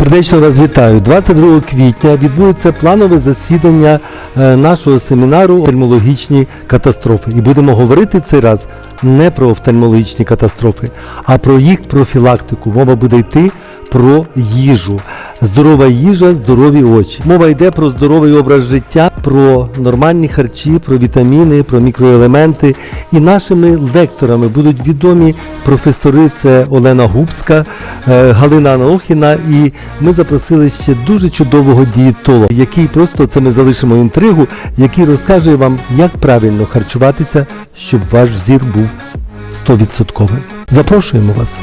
Сердечно вас вітаю. 22 квітня відбудеться планове засідання е, нашого семінару офтальмологічні катастрофи. І будемо говорити в цей раз не про офтальмологічні катастрофи, а про їх профілактику. Мова буде йти про їжу. Здорова їжа, здорові очі. Мова йде про здоровий образ життя, про нормальні харчі, про вітаміни, про мікроелементи. І нашими лекторами будуть відомі професори. Це Олена Губська, е, Галина Анохіна. І ми запросили ще дуже чудового дієтолога, який просто це ми залишимо інтригу, який розкаже вам, як правильно харчуватися, щоб ваш зір був 100%. Запрошуємо вас.